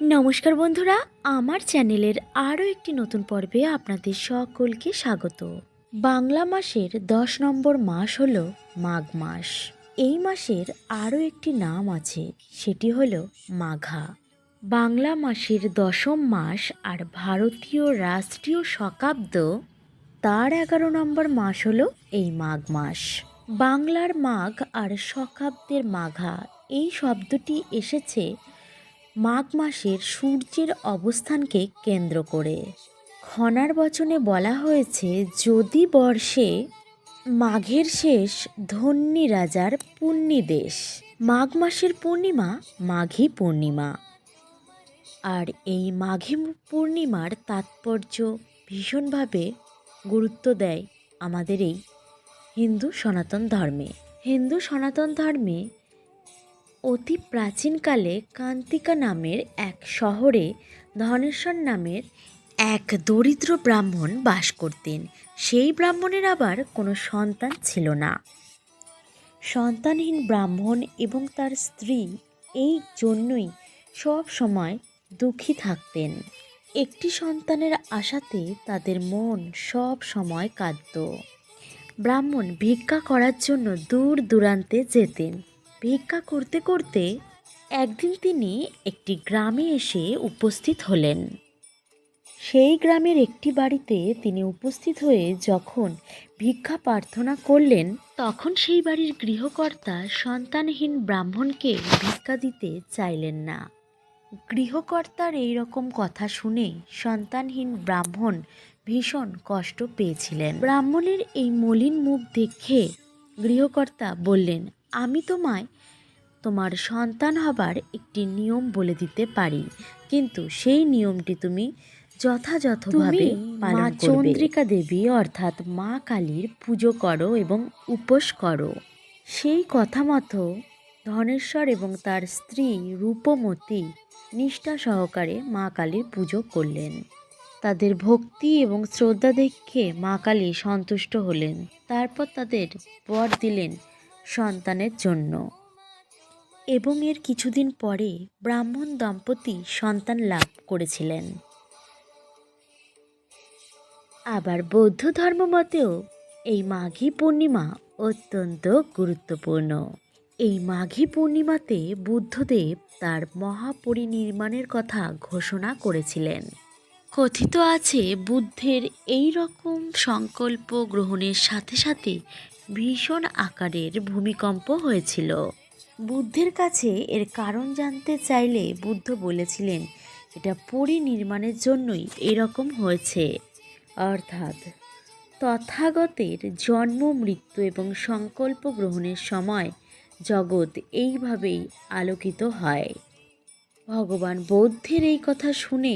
নমস্কার বন্ধুরা, আমার চ্যানেলের আরও একটি নতুন পর্বে আপনাদের সকলকে স্বাগত। বাংলা মাসের দশ নম্বর মাস হল মাঘ মাস। এই মাসের আরও একটি নাম আছে, সেটি হল মাঘা। বাংলা মাসের দশম মাস আর ভারতীয় রাষ্ট্রীয় শকাব্দ, তার এগারো নম্বর মাস হল এই মাঘ মাস। বাংলার মাঘ আর শকাব্দের মাঘা, এই শব্দটি এসেছে মাঘ মাসের সূর্যের অবস্থানকে কেন্দ্র করে। খনার বচনে বলা হয়েছে, যদি বর্ষে মাঘের শেষ ধন্যী রাজার পুণ্যি দেশ। মাঘ মাসের পূর্ণিমা মাঘী পূর্ণিমা। আর এই মাঘী পূর্ণিমার তাৎপর্য ভীষণভাবে গুরুত্ব দেয় আমাদের এই হিন্দু সনাতন ধর্মে। হিন্দু সনাতন ধর্মে অতি প্রাচীনকালে কান্তিকা নামের এক শহরে ধনেশ্বর নামের এক দরিদ্র ব্রাহ্মণ বাস করতেন। সেই ব্রাহ্মণের আবার কোনো সন্তান ছিল না। সন্তানহীন ব্রাহ্মণ এবং তার স্ত্রী এই জন্যই সব সময় দুঃখী থাকতেন। একটি সন্তানের আশাতে তাদের মন সব সময় কাঁদত। ব্রাহ্মণ ভিক্ষা করার জন্য দূর দূরান্তে যেতেন। ভিক্ষা করতে করতে একদিন তিনি একটি গ্রামে এসে উপস্থিত হলেন। সেই গ্রামের একটি বাড়িতে তিনি উপস্থিত হয়ে যখন ভিক্ষা প্রার্থনা করলেন, তখন সেই বাড়ির গৃহকর্তা সন্তানহীন ব্রাহ্মণকে ভিক্ষা দিতে চাইলেন না। গৃহকর্তার এই রকম কথা শুনে সন্তানহীন ব্রাহ্মণ ভীষণ কষ্ট পেয়েছিলেন। ব্রাহ্মণের এই মলিন মুখ দেখে গৃহকর্তা বললেন আমি তোমায় তোমার সন্তান হবার একটি নিয়ম বলে দিতে পারি। কিন্তু সেই নিয়মটি তুমি যথাযথভাবে মা চন্দ্রিকা দেবী অর্থাৎ মা কালীর পুজো করো এবং উপোস করো। সেই কথা মতো ধনেশ্বর এবং তার স্ত্রী রূপমতী নিষ্ঠা সহকারে মা কালীর পুজো করলেন। তাদের ভক্তি এবং শ্রদ্ধা দেখে মা কালী সন্তুষ্ট হলেন। তারপর তাদের বর দিলেন সন্তানের জন্য। এবং এর কিছুদিন পরে ব্রাহ্মণ দম্পতি সন্তান লাভ করেছিলেন। আবার বৌদ্ধ ধর্ম মতেও এই মাঘী পূর্ণিমা অত্যন্ত গুরুত্বপূর্ণ। এই মাঘী পূর্ণিমাতে বুদ্ধদেব তার মহাপরিনির্মাণের কথা ঘোষণা করেছিলেন। কথিত আছে বুদ্ধের এই রকম সংকল্প গ্রহণের সাথে সাথে ভীষণ আকারের ভূমিকম্প হয়েছিল। বুদ্ধের কাছে এর কারণ জানতে চাইলে বুদ্ধ বলেছিলেন, এটা পরিনির্মাণের জন্যই এরকম হয়েছে। অর্থাৎ তথাগতের জন্ম, মৃত্যু এবং সংকল্প গ্রহণের সময় জগৎ এইভাবেই আলোকিত হয়। ভগবান বৌদ্ধের এই কথা শুনে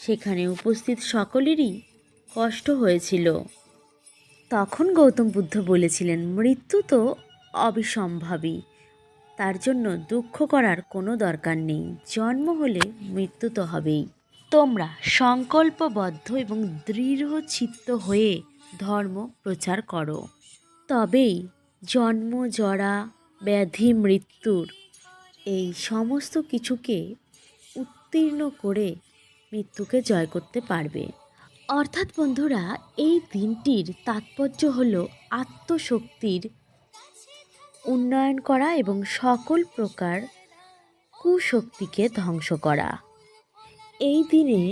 সেখানে উপস্থিত সকলেরই কষ্ট হয়েছিল। তখন গৌতম বুদ্ধ বলেছিলেন, মৃত্যু তো অবিসম্ভাবী। তার জন্য দুঃখ করার কোনো দরকার নেই। জন্ম হলে মৃত্যু তো হবেই। তোমরা সংকল্পবদ্ধ এবং দৃঢ় চিত্ত হয়ে ধর্ম প্রচার করো। তবেই জন্ম, জরা, ব্যাধি, মৃত্যুর এই সমস্ত কিছুকে উত্তীর্ণ করে মৃত্যুকে জয় করতে পারবে। অর্থাৎ বন্ধুরা, এই দিনটির তাৎপর্য হল আত্মশক্তির উন্নয়ন করা এবং সকল প্রকার কুশক্তিকে ধ্বংস করা। এই দিনে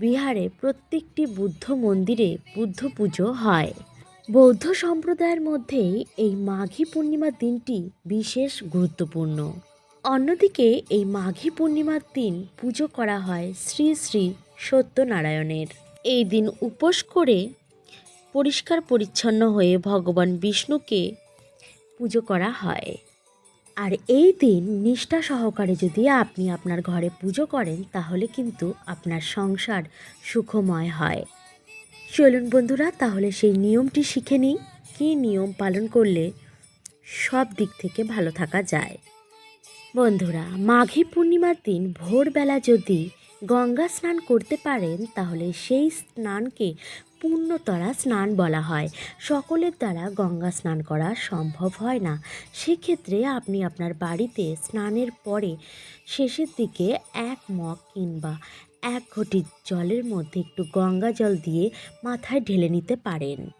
বিহারে প্রত্যেকটি বুদ্ধ মন্দিরে বুদ্ধ পুজো হয়। বৌদ্ধ সম্প্রদায়ের মধ্যে এই মাঘী পূর্ণিমার দিনটি বিশেষ গুরুত্বপূর্ণ। অন্যদিকে এই মাঘী পূর্ণিমার দিন পুজো করা হয় শ্রী শ্রী সত্যনারায়ণের। এই দিন উপোস করে পরিষ্কার পরিচ্ছন্ন হয়ে ভগবান বিষ্ণুকে পুজো করা হয়। আর এই দিন নিষ্ঠা সহকারে যদি আপনি আপনার ঘরে পুজো করেন, তাহলে কিন্তু আপনার সংসার সুখময় হয়। চলুন বন্ধুরা, তাহলে সেই নিয়মটি শিখে নিই। কী নিয়ম পালন করলে সব দিক থেকে ভালো থাকা যায়? বন্ধুরা, মাঘী পূর্ণিমার দিন ভোরবেলা যদি গঙ্গা স্নান করতে পারেন, তাহলে সেই স্নানকে পূর্ণতরা স্নান বলা হয়। সকলের দ্বারা গঙ্গা স্নান করা সম্ভব হয় না। সেক্ষেত্রে আপনি আপনার বাড়িতে স্নানের পরে শেষের দিকে এক মগ কিংবা এক ঘটি জলের মধ্যে একটু গঙ্গা জল দিয়ে মাথায় ঢেলে নিতে পারেন।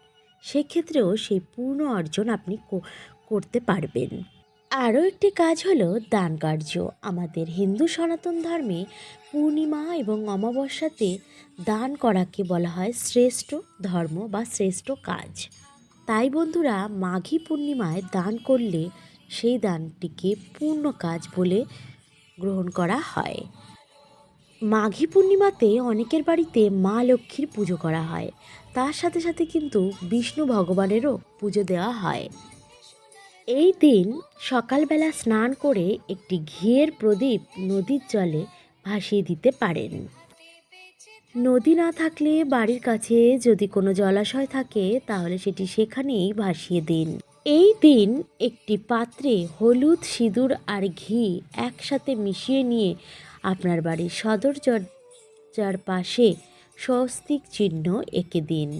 সেক্ষেত্রেও সেই পূর্ণ অর্জন আপনি করতে পারবেন। আরও একটি কাজ হলো দান কার্য। আমাদের হিন্দু সনাতন ধর্মে পূর্ণিমা এবং অমাবস্যাতে দান করাকে বলা হয় শ্রেষ্ঠ ধর্ম বা শ্রেষ্ঠ কাজ। তাই বন্ধুরা, মাঘী পূর্ণিমায় দান করলে সেই দানটিকে পূর্ণ কাজ বলে গ্রহণ করা হয়। মাঘী পূর্ণিমাতে অনেকের বাড়িতে মা লক্ষ্মীর পুজো করা হয়। তার সাথে সাথে কিন্তু বিষ্ণু ভগবানেরও পুজো দেওয়া হয়। এই দিন সকালবেলা স্নান করে একটি ঘিয়ের প্রদীপ নদীর জলে ভাসিয়ে দিতে পারেন। নদী না থাকলে বাড়ির কাছে যদি কোনো জলাশয় থাকে, তাহলে সেটি সেখানেই ভাসিয়ে দিন। এই দিন একটি পাত্রে হলুদ, সিঁদুর আর ঘি একসাথে মিশিয়ে নিয়ে আপনার বাড়ির সদর দরজার পাশে স্বস্তিক চিহ্ন এঁকে দিন।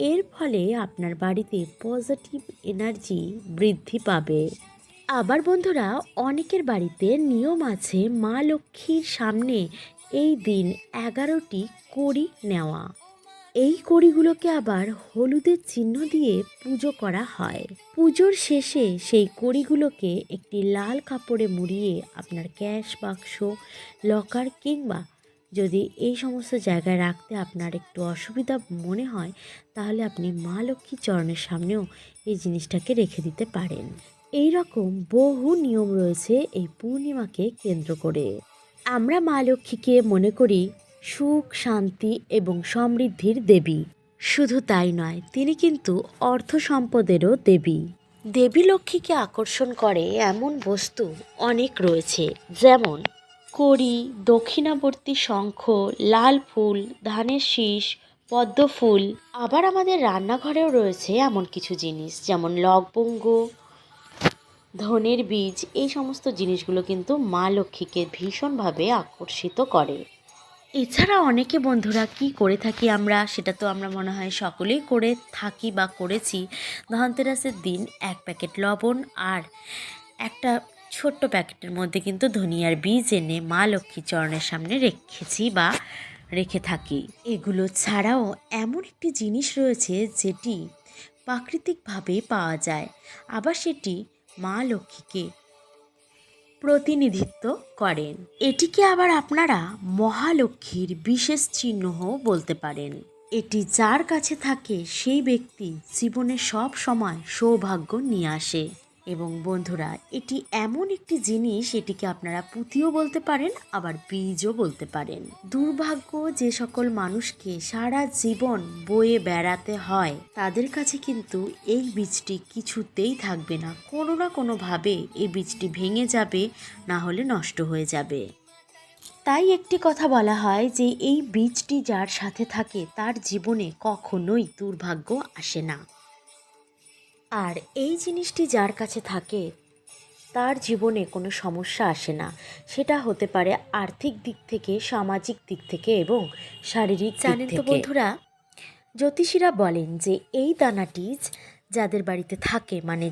এর ফলে আপনার বাড়িতে পজিটিভ এনার্জি বৃদ্ধি পাবে। আবার বন্ধুরা, অনেকের বাড়িতে নিয়ম আছে মা লক্ষ্মীর সামনে এই দিন এগারোটি কড়ি নেওয়া। এই কড়িগুলোকে আবার হলুদের চিহ্ন দিয়ে পুজো করা হয়। পুজোর শেষে সেই কড়িগুলোকে একটি লাল কাপড়ে মুড়িয়ে আপনার ক্যাশ বাক্স, লকার কিংবা যদি এই সমস্ত জায়গায় রাখতে আপনার একটু অসুবিধা মনে হয়, তাহলে আপনি মা লক্ষ্মীর চরণের সামনেও এই জিনিসটাকে রেখে দিতে পারেন। এই রকম বহু নিয়ম রয়েছে এই পূর্ণিমাকে কেন্দ্র করে। আমরা মা লক্ষ্মীকে মনে করি সুখ, শান্তি এবং সমৃদ্ধির দেবী। শুধু তাই নয়, তিনি কিন্তু অর্থ সম্পদেরও দেবী। দেবী লক্ষ্মীকে আকর্ষণ করে এমন বস্তু অনেক রয়েছে, যেমন কড়ি দক্ষিণাবর্তী শঙ্খ, লাল ফুল, ধানের শীষ, পদ্ম ফুল। আবার আমাদের রান্নাঘরেও রয়েছে এমন কিছু জিনিস, যেমন লবঙ্গ, ধনের বীজ, এই সমস্ত জিনিসগুলো কিন্তু মা লক্ষ্মীকে ভীষণভাবে আকর্ষিত করে। এছাড়া অনেকে বন্ধুরা কি করে থাকি আমরা, সেটা তো আমরা মনে হয় সকলেই করে থাকি বা করেছি। ধনতেরাসের দিন এক প্যাকেট লবণ আর একটা ছোট্ট প্যাকেটের মধ্যে কিন্তু ধনিয়ার বীজ এনে মা লক্ষ্মী চরণের সামনে রেখেছি বা রেখে থাকি। এগুলো ছাড়াও এমন একটি জিনিস রয়েছে যেটি প্রাকৃতিকভাবে পাওয়া যায়। আবার সেটি মা লক্ষ্মীকে প্রতিনিধিত্ব করেন। এটিকে আবার আপনারা মহালক্ষ্মীর বিশেষ চিহ্নও বলতে পারেন। এটি যার কাছে থাকে সেই ব্যক্তি জীবনে সব সময় সৌভাগ্য নিয়ে আসে। এবং বন্ধুরা, এটি এমন একটি জিনিস, এটিকে আপনারা পুঁতিও বলতে পারেন, আবার বীজও বলতে পারেন। দুর্ভাগ্য যে সকল মানুষকে সারা জীবন বয়ে বেড়াতে হয়, তাদের কাছে কিন্তু এই বীজটি কিছুতেই থাকবে না। কোনো না কোনোভাবে এই বীজটি ভেঙে যাবে, না হলে নষ্ট হয়ে যাবে। তাই একটি কথা বলা হয় যে, এই বীজটি যার সাথে থাকে, তার জীবনে কখনোই দুর্ভাগ্য আসে না। আর এই জিনিসটি যার কাছে থাকে তার জীবনে কোনো সমস্যা আসে না। সেটা হতে পারে আর্থিক দিক থেকে সামাজিক দিক থেকে এবং শারীরিক জানেন তো বন্ধুরা জ্যোতিষীরা বলেন যে এই দানাটি যাদের বাড়িতে থাকে মানে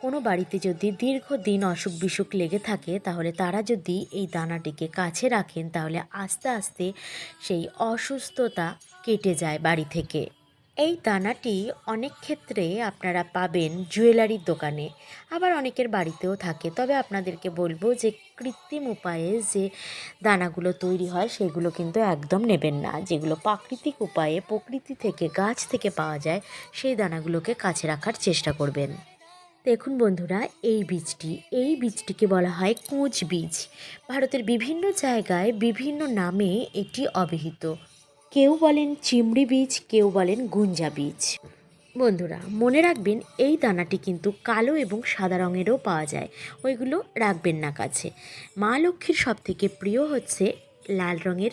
কোনো বাড়িতে যদি দীর্ঘদিন অসুখ বিসুখ লেগে থাকে তাহলে তারা যদি এই দানাটিকে কাছে রাখেন তাহলে আস্তে আস্তে সেই অসুস্থতা কেটে যায় বাড়ি থেকে। এই দানাটি অনেক ক্ষেত্রে আপনারা পাবেন জুয়েলারির দোকানে, আবার অনেকের বাড়িতেও থাকে। তবে আপনাদেরকে বলব যে কৃত্রিম উপায়ে যে দানাগুলো তৈরি হয়, সেগুলো কিন্তু একদম নেবেন না। যেগুলো প্রাকৃতিক উপায়ে প্রকৃতি থেকে, গাছ থেকে পাওয়া যায়, সেই দানাগুলোকে কাছে রাখার চেষ্টা করবেন। দেখুন বন্ধুরা, এই বীজটি, এই বীজটিকে বলা হয় কোঁচ বীজ। ভারতের বিভিন্ন জায়গায় বিভিন্ন নামে এটি অভিহিত। কেউ বলেন চিমড়ি বীজ, কেউ বলেন গুঞ্জা বীজ। বন্ধুরা, মনে রাখবেন এই দানাটি কিন্তু কালো এবং সাদা রঙেরও পাওয়া যায়। ওইগুলো রাখবেন না কাছে। মা লক্ষ্মীর সব থেকে প্রিয় হচ্ছে লাল রঙের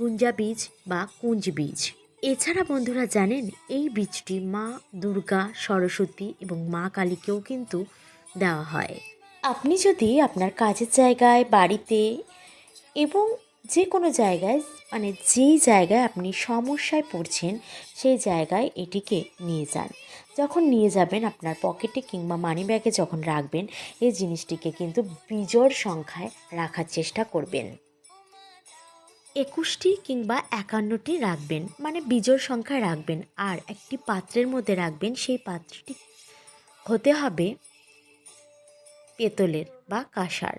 গুঞ্জা বীজ বা কুঞ্জ বীজ। এছাড়া বন্ধুরা জানেন, এই বীজটি মা দুর্গা, সরস্বতী এবং মা কালীকেও কিন্তু দেওয়া হয়। আপনি যদি আপনার কাজের জায়গায়, বাড়িতে এবং যে কোনো জায়গায় মানে যেই জায়গায় আপনি সমস্যায় পড়ছেন, সেই জায়গায় এটিকে নিয়ে যান। যখন নিয়ে যাবেন আপনার পকেটে কিংবা মানি ব্যাগে যখন রাখবেন, এই জিনিসটিকে কিন্তু বিজোড় সংখ্যায় রাখার চেষ্টা করবেন। একুশটি কিংবা একান্নটি রাখবেন মানে বিজোড় সংখ্যায় রাখবেন, আর একটি পাত্রের মধ্যে রাখবেন, সেই পাত্রটি হতে হবে পেতলের বা কাঁসার।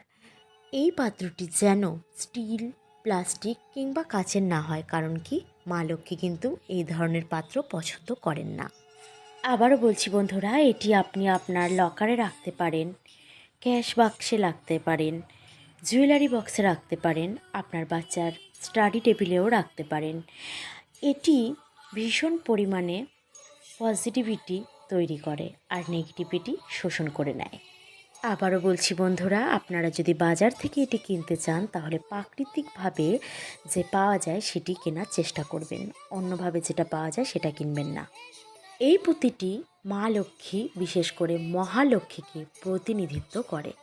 এই পাত্রটি যেন স্টিল প্লাস্টিক কিংবা কাচের না হয়, কারণ কি? মা লক্ষ্মী কিন্তু এই ধরনের পাত্র পছন্দ করেন না। আবারও বলছি বন্ধুরা, এটি আপনি আপনার লকারে রাখতে পারেন, ক্যাশ বাক্সে রাখতে পারেন, জুয়েলারি বক্সে রাখতে পারেন, আপনার বাচ্চার স্টাডি টেবিলেও রাখতে পারেন। এটি ভীষণ পরিমাণে পজিটিভিটি তৈরি করে আর নেগেটিভিটি শোষণ করে নেয়। আবারও বলছি বন্ধুরা, আপনারা যদি বাজার থেকে এটি কিনতে চান, তাহলে প্রাকৃতিকভাবে যে পাওয়া যায় সেটি কেনার চেষ্টা করবেন। অন্যভাবে যেটা পাওয়া যায় সেটা কিনবেন না। এই পুঁতিটি মা লক্ষ্মী, বিশেষ করে মহালক্ষ্মীকে প্রতিনিধিত্ব করে।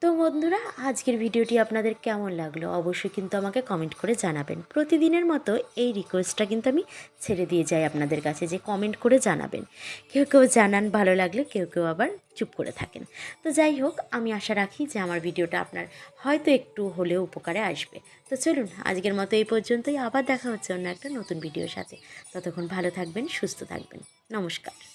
তো বন্ধুরা, আজকের ভিডিওটি আপনাদের কেমন লাগল অবশ্যই কিন্তু আমাকে কমেন্ট করে জানাবেন। প্রতিদিনের মতো এই রিকোয়েস্টটা কিন্তু আমি ছেড়ে দিয়ে যাই আপনাদের কাছে যে কমেন্ট করে জানাবেন। কেউ কেউ জানান ভালো লাগলে, কেউ কেউ আবার চুপ করে থাকেন। তো যাই হোক, আমি আশা রাখি যে আমার ভিডিওটা আপনার হয়তো একটু হলেও উপকারে আসবে। তো চলুন, আজকের মতো এই পর্যন্তই। আবার দেখা হচ্ছে অন্য একটা নতুন ভিডিওর সাথে। ততক্ষণ ভালো থাকবেন, সুস্থ থাকবেন। নমস্কার।